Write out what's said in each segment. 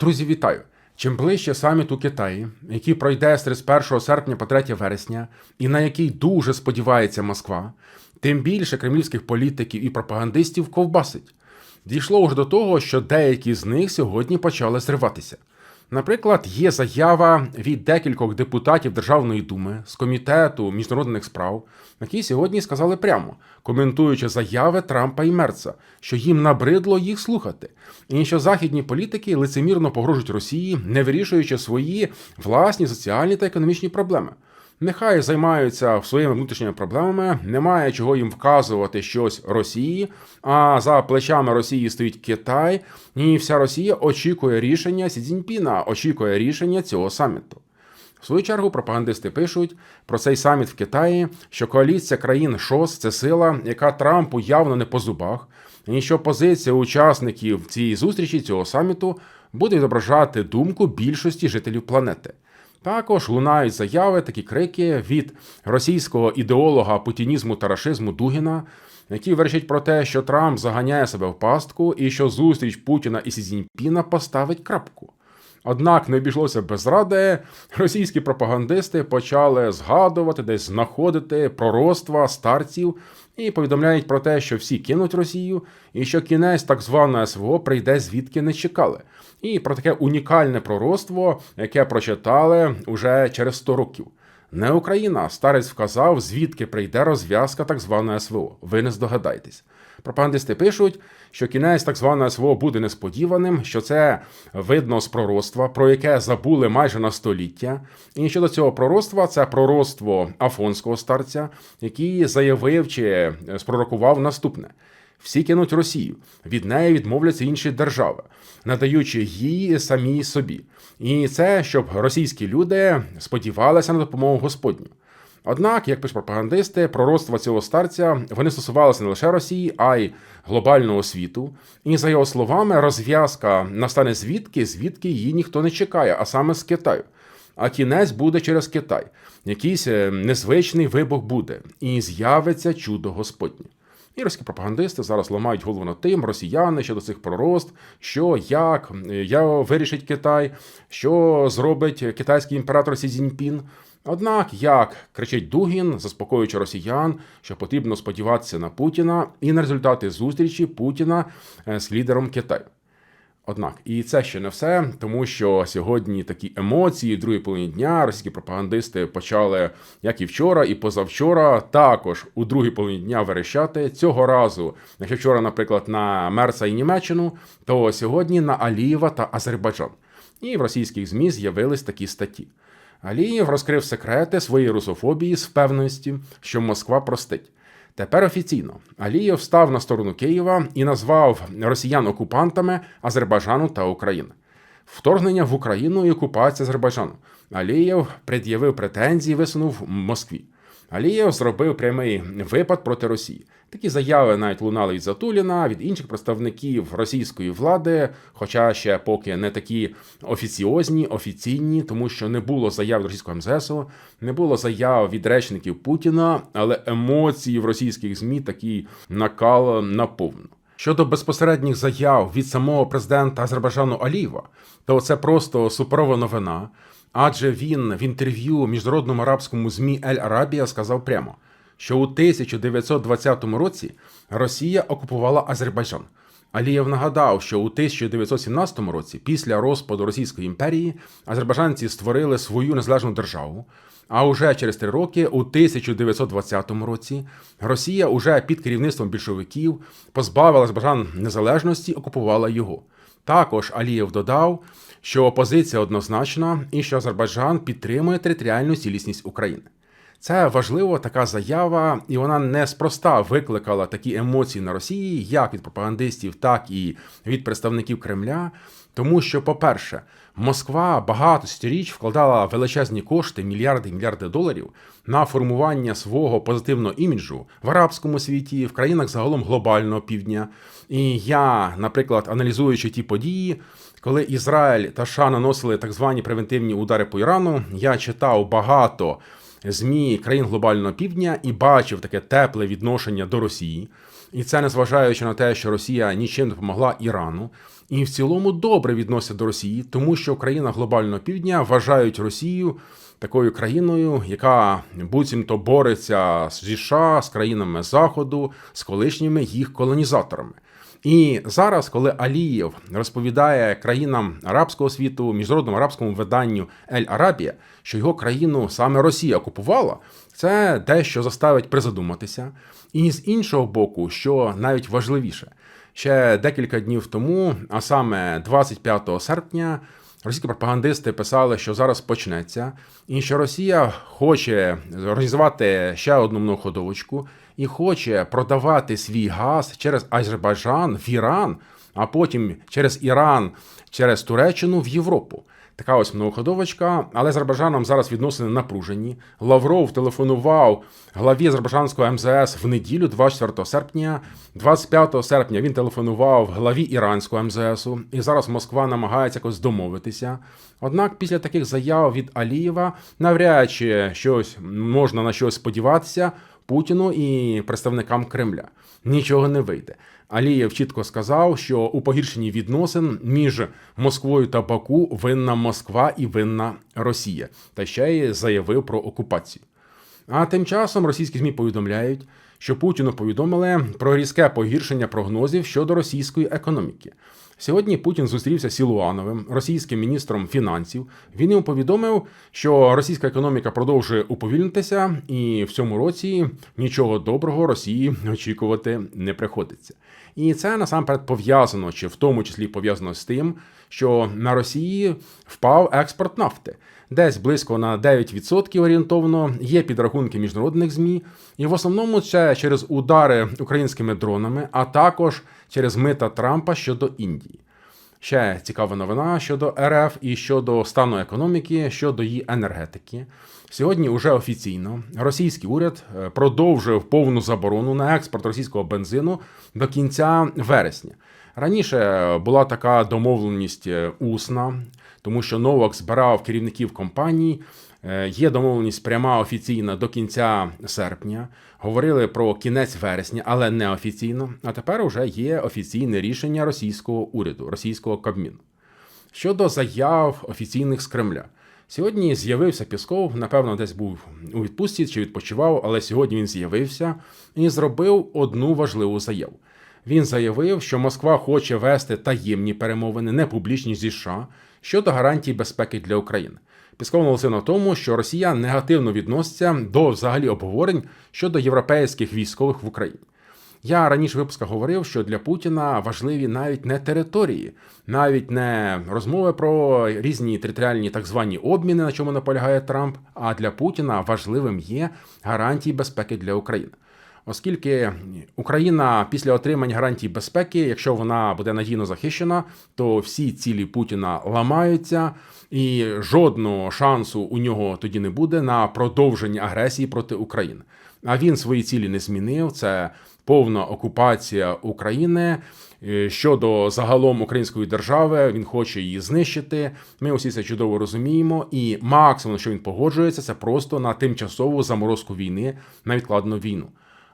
Друзі, вітаю! Чим ближче саміт у Китаї, який пройде з 31 серпня по 3 вересня, і на який дуже сподівається Москва, тим більше кремлівських політиків і пропагандистів ковбасить. Дійшло вже до того, що деякі з них сьогодні почали зриватися. Наприклад, є заява від декількох депутатів Державної думи з комітету міжнародних справ, які сьогодні сказали прямо, коментуючи заяви Трампа і Мерца, що їм набридло їх слухати, і що західні політики лицемірно погрожують Росії, не вирішуючи свої власні соціальні та економічні проблеми. Нехай займаються своїми внутрішніми проблемами, немає чого їм вказувати щось Росії. А за плечами Росії стоїть Китай, і вся Росія очікує рішення Сі Цзіньпіна, очікує рішення цього саміту. В свою чергу пропагандисти пишуть про цей саміт в Китаї, що коаліція країн ШОС це сила, яка Трампу явно не по зубах, і що позиція учасників цієї зустрічі цього саміту буде відображати думку більшості жителів планети. Також лунають заяви, такі крики від російського ідеолога путінізму та рашизму Дугіна, які верчать про те, що Трамп заганяє себе в пастку і що зустріч Путіна і Сі Цзіньпіна поставить крапку. Однак не обійшлося без ради. Російські пропагандисти почали згадувати, десь знаходити пророцтва старців і повідомляють про те, що всі кинуть Росію, і що кінець так званого СВО прийде звідки не чекали. І про таке унікальне пророцтво, яке прочитали уже через 100 років. Не Україна, старець вказав, звідки прийде розв'язка так званого СВО. Ви не здогадаєтесь. Пропагандисти пишуть, що кінець так званого СВО буде несподіваним, що це видно з пророцтва, про яке забули майже на століття. І щодо цього пророцтва, це пророцтво афонського старця, який заявив чи спророкував наступне. Всі кинуть Росію, від неї відмовляться інші держави, надаючи її самій собі. І це щоб російські люди сподівалися на допомогу Господню. Однак, як пишуть пропагандисти, пророцтва цього старця вони стосувалися не лише Росії, а й глобального світу. І за його словами, розв'язка настане звідки, звідки її ніхто не чекає, а саме з Китаю. А кінець буде через Китай. Якийсь е, незвичний вибух буде, і з'явиться чудо Господнє. І російські пропагандисти зараз ламають голову над тим, росіяни щодо цих пророст, що як я вирішить Китай, що зробить китайський імператор Сі Цзіньпін. Однак, як кричить Дугін, заспокоюючи росіян, що потрібно сподіватися на Путіна і на результати зустрічі Путіна е, з лідером Китаю. Однак, і це ще не все, тому що сьогодні такі емоції, другій половині дня, російські пропагандисти почали, як і вчора, і позавчора, також у другій половині дня верещати. Цього разу, якщо вчора, наприклад, на Мерса і Німеччину, то сьогодні на Алієва та Азербайджан. І в російських ЗМІ з'явились такі статті. Алієв розкрив секрети своєї русофобії з впевненості, що Москва простить. Тепер офіційно Алієв став на сторону Києва і назвав росіян окупантами Азербайджану та України. Вторгнення в Україну і окупація Азербайджану. Алієв пред'явив претензії, висунув Москві. Алієв зробив прямий випад проти Росії. Такі заяви навіть лунали від Затуліна, від інших представників російської влади, хоча ще поки не такі офіціозні, офіційні, тому що не було заяв від російського МЗСу, не було заяв від речників Путіна, але емоції в російських змі такий накал наповну. Щодо безпосередніх заяв від самого президента Азербайджану Алієва, то це просто суперова новина. Адже він в інтерв'ю міжнародному арабському змі Ель Арабія сказав прямо, що у 1920 році Росія окупувала Азербайджан. Алієв нагадав, що у 1917 році, після розпаду Російської імперії, азербайджанці створили свою незалежну державу. А уже через три роки, у 1920 році, Росія уже під керівництвом більшовиків позбавила Азербайджан незалежності, окупувала його. Також Алієв додав, що опозиція однозначна і що Азербайджан підтримує територіальну цілісність України. Це важливо така заява, і вона неспроста викликала такі емоції на Росії, як від пропагандистів, так і від представників Кремля. Тому що, по-перше, Москва багато сторіч вкладала величезні кошти, мільярди і мільярди доларів на формування свого позитивного іміджу в арабському світі, в країнах загалом глобального півдня. І я, наприклад, аналізуючи ті події, коли Ізраїль та США наносили так звані превентивні удари по Ірану, я читав багато. ЗМІ країн глобального півдня і бачив таке тепле відношення до Росії. І це незважаючи на те, що Росія нічим допомогла Ірану, і в цілому добре відносяться до Росії, тому що країна глобального півдня вважають Росію такою країною, яка буцімто бореться з США, з країнами Заходу, з колишніми їх колонізаторами. І зараз, коли Алієв розповідає країнам арабського світу, міжнародному арабському виданню Ель Арабія, що його країну саме Росія окупувала, це дещо заставить призадуматися. І з іншого боку, що навіть важливіше, ще декілька днів тому, а саме 25 серпня. Російські пропагандисти писали, що зараз почнеться, і що Росія хоче організувати ще одну многоходовочку і хоче продавати свій газ через Азербайджан в Іран, а потім через Іран, через Туреччину в Європу. Така ось многоходовочка, але з Азербайджаном зараз відносини напружені. Лавров телефонував главі Азербайджанського МЗС в неділю, 24 серпня. 25 серпня він телефонував главі іранського МЗСу, і зараз Москва намагається якось домовитися. Однак після таких заяв від Алієва навряд чи щось можна на щось сподіватися Путіну і представникам Кремля. Нічого не вийде. Алієв чітко сказав, що у погіршенні відносин між Москвою та Баку винна Москва і винна Росія, та ще й заявив про окупацію. А тим часом російські змі повідомляють, що Путіну повідомили про різке погіршення прогнозів щодо російської економіки. Сьогодні Путін зустрівся з Сілуановим, російським міністром фінансів. Він йому повідомив, що російська економіка продовжує уповільнитися, і в цьому році нічого доброго Росії очікувати не приходиться. І це насамперед пов'язано, чи в тому числі пов'язано з тим, що на Росії впав експорт нафти. Десь близько на 9% орієнтовно є підрахунки міжнародних змі, і в основному це через удари українськими дронами, а також через мита Трампа щодо Індії. Ще цікава новина щодо РФ і щодо стану економіки, щодо її енергетики. Сьогодні уже офіційно російський уряд е, продовжив повну заборону на експорт російського бензину до кінця вересня. Раніше була така домовленість е, усна, тому що Новак збирав керівників компаній. Е, є домовленість пряма офіційна до кінця серпня. Говорили про кінець вересня, але не офіційно. А тепер вже є офіційне рішення російського уряду, російського Кабміну. Щодо заяв офіційних з Кремля. Сьогодні з'явився Пісков, напевно, десь був у відпустці чи відпочивав, але сьогодні він з'явився і зробив одну важливу заяву. Він заявив, що Москва хоче вести таємні перемовини, не публічні зі США щодо гарантій безпеки для України. Пісков наголосив на тому, що Росія негативно відноситься до взагалі обговорень щодо європейських військових в Україні. Я раніше в випусках говорив, що для Путіна важливі навіть не території, навіть не розмови про різні територіальні так звані обміни, на чому наполягає Трамп. А для Путіна важливим є гарантії безпеки для України. Оскільки Україна після отримання гарантій безпеки, якщо вона буде надійно захищена, то всі цілі Путіна ламаються, і жодного шансу у нього тоді не буде на продовження агресії проти України. А він свої цілі не змінив. Це повна окупація України. Е, щодо загалом української держави, він хоче її знищити. Ми усі це чудово розуміємо. І максимум, що він погоджується, це просто на тимчасову заморозку війни, на відкладену війну.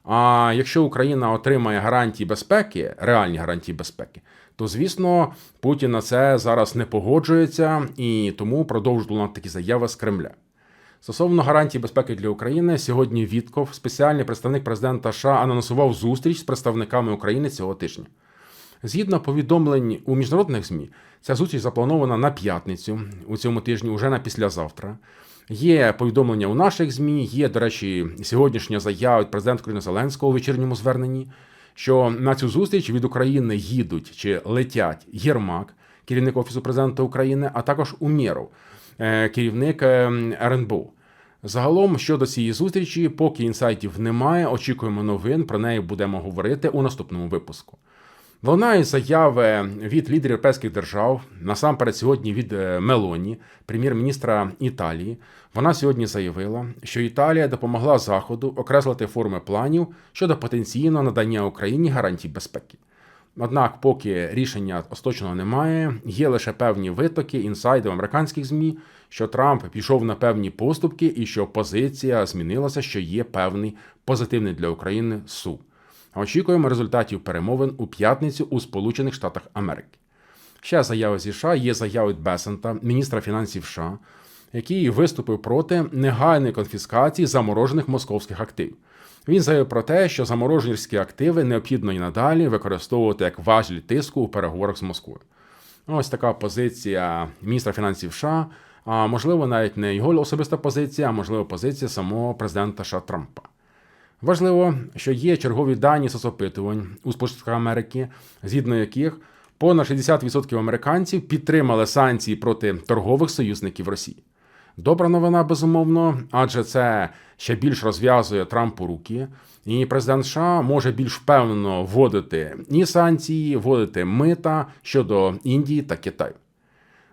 А якщо Україна отримає гарантії безпеки, реальні гарантії безпеки, то звісно Путін на це зараз не погоджується і тому продовжують лунати такі заяви з Кремля. Стосовно гарантій безпеки для України, сьогодні Вітков, спеціальний представник президента США, анонсував зустріч з представниками України цього тижня. Згідно повідомлень у міжнародних ЗМІ, ця зустріч запланована на п'ятницю у цьому тижні, уже на післязавтра. Є повідомлення у наших ЗМІ, є, до речі, сьогоднішня заява від президента України Зеленського у вечірньому зверненні, що на цю зустріч від України їдуть чи летять Єрмак, керівник Офісу президента України, а також Умєров, керівник е, РНБО. Загалом щодо цієї зустрічі, поки інсайтів немає, очікуємо новин. Про неї будемо говорити у наступному випуску. Лунають заяви від лідерів європейських держав, насамперед сьогодні від е, Мелоні, прем'єр-міністра Італії. Вона сьогодні заявила, що Італія допомогла Заходу окреслити форми планів щодо потенційного надання Україні гарантій безпеки. Однак, поки рішення остаточного немає, є лише певні витоки інсайди в американських змі, що Трамп пішов на певні поступки і що позиція змінилася, що є певний позитивний для України суд. Очікуємо результатів перемовин у п'ятницю у Сполучених Штатах Америки. Ще заява зі США є заява від Бесента, міністра фінансів США, який виступив проти негайної конфіскації заморожених московських активів. Він заявив про те, що замороженські активи необхідно і надалі використовувати як важіль тиску у переговорах з Москвою. Ось така позиція міністра фінансів США, а можливо, навіть не його особиста позиція, а можливо, позиція самого президента США Трампа. Важливо, що є чергові дані соцопитувань у Сполучених Америки, згідно яких понад 60% американців підтримали санкції проти торгових союзників Росії. Добра новина, безумовно, адже це ще більш розв'язує Трампу руки, і президент США може більш впевнено вводити і санкції, вводити мита щодо Індії та Китаю.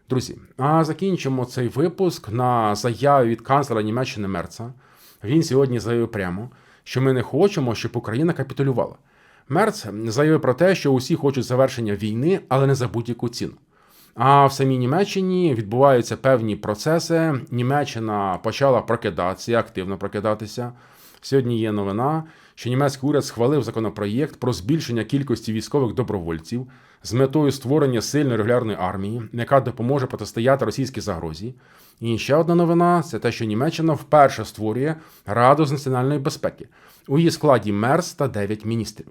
Друзі, а закінчимо цей випуск на заяві від канцлера Німеччини Мерца. Він сьогодні заявив прямо, що ми не хочемо, щоб Україна капітулювала. Мерц заявив про те, що усі хочуть завершення війни, але не за будь-яку ціну. А в самій Німеччині відбуваються певні процеси. Німеччина почала прокидатися, активно прокидатися. Сьогодні є новина, що німецький уряд схвалив законопроєкт про збільшення кількості військових добровольців з метою створення сильної регулярної армії, яка допоможе протистояти російській загрозі. І ще одна новина це те, що Німеччина вперше створює Раду з національної безпеки. У її складі мерс та 9 міністрів.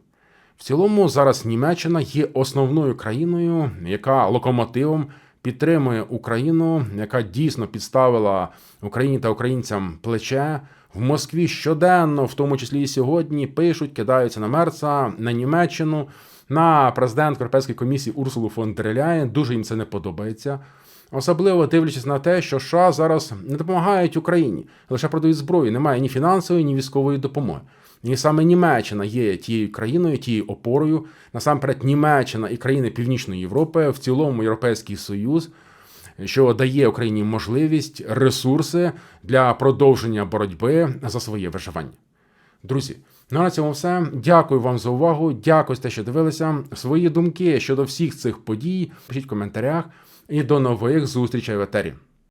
В цілому зараз Німеччина є основною країною, яка локомотивом підтримує Україну, яка дійсно підставила Україні та українцям плече. В Москві щоденно, в тому числі і сьогодні, пишуть, кидаються на Мерца, на Німеччину, на президентку Європейської комісії Урсулу фон дер Ляєн. Дуже їм це не подобається. Особливо дивлячись на те, що США зараз не допомагають Україні, лише продають зброю. Немає ні фінансової, ні військової допомоги. І саме Німеччина є тією країною, тією опорою. Насамперед, Німеччина і країни Північної Європи, в цілому Європейський Союз, що дає Україні можливість, ресурси для продовження боротьби за своє виживання. Друзі, ну на цьому все. Дякую вам за увагу. Дякую за те, що дивилися. Свої думки щодо всіх цих подій пишіть в коментарях. І до нових зустрічей в етері.